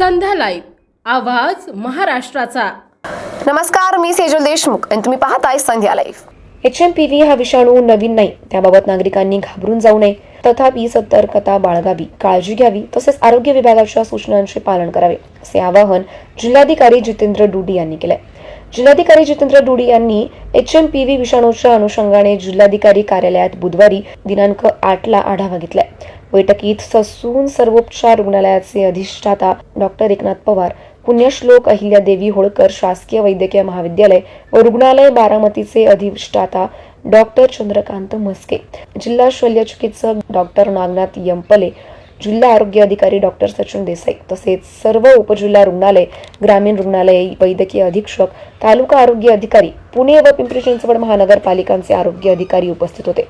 संध्या live. आवाज महाराष्ट्राचा. नमस्कार मी सेजल देशमुख आणि तुम्ही पाहताय Sandhya live. H M P V हा विषाणू नवीन नाही. त्याबाबत नागरिकांनी घाबरून जाऊ नये. तथापि सतर्कता बाळगावी काळजी घ्यावी तसेच आरोग्य विभागाच्या सूचनांचे पालन करावे असे आवाहन जिल्हाधिकारी जितेंद्र डुडी यांनी केलंय. जिल्हाधिकारी जितेंद्र डुडी यांनी एच एम पी व्ही विषाणूच्या अनुषंगाने जिल्हाधिकारी कार्यालयात बुधवारी दिनांक आठला आढावा घेतलाय. बैठकीत ससून सर्वोपचार रुग्णालयाचे अधिष्ठाता डॉक्टर एकनाथ पवार पुण्यश्लोक अहिल्यादेवी होळकर शासकीय वैद्यकीय महाविद्यालय व रुग्णालय बारामतीचे अधिष्ठाता डॉक्टर चंद्रकांत म्हस्के जिल्हा शल्यचिकित्सक डॉक्टर नागनाथ यंपले जिल्हा आरोग्य अधिकारी डॉक्टर सचिन देसाई तसेच सर्व उपजिल्हा रुग्णालय ग्रामीण रुग्णालय वैद्यकीय अधीक्षक तालुका आरोग्य अधिकारी पुणे व पिंपरी चिंचवड महानगरपालिकांचे आरोग्य अधिकारी उपस्थित होते.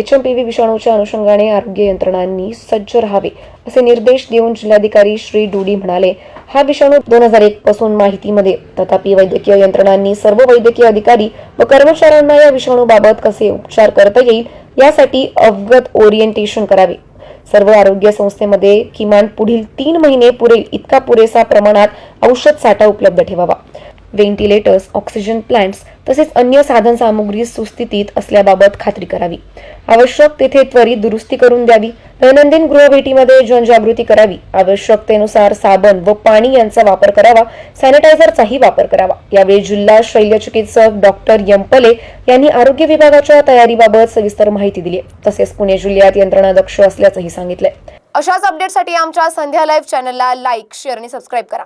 एच एम पी व्ही विषाणूच्या अनुषंगाने आरोग्य यंत्रणांनी सज्ज राहावे असे निर्देश देऊन जिल्हाधिकारी श्री डुडी म्हणाले. हा विषाणू दोन हजार एक पासून माहितीमध्ये. तथापि वैद्यकीय यंत्रणांनी सर्व वैद्यकीय अधिकारी व कर्मचाऱ्यांना या विषाणूबाबत कसे उपचार करता येईल यासाठी अवगत ओरिएंटेशन करावे. सर्व आरोग्य संस्थेमध्ये किमान पुढील तीन महिने पुरेल इतका पुरेसा प्रमाणात औषध साठा उपलब्ध ठेवावा. व्हेंटिलेटर्स ऑक्सिजन प्लांट्स तसेच अन्य साधन सामुग्री सुस्थितीत असल्याबाबत खात्री करावी. आवश्यक तेथे त्वरित दुरुस्ती करून द्यावी. दैनंदिन गृहभेटीमध्ये जनजागृती करावी. आवश्यकतेनुसार साबण व पाणी यांचा वापर करावा. सॅनिटायझरचाही वापर करावा. यावेळी जिल्हा शल्यचिकित्सक डॉक्टर यंपले यांनी आरोग्य विभागाच्या तयारीबाबत सविस्तर माहिती दिली तसेच पुणे जिल्ह्यात यंत्रणा दक्ष असल्याचंही सांगितलंय. अशाच अपडेटसाठी आमच्या संध्या लाईव्ह चॅनलला लाईक शेअर आणि सबस्क्राईब करा.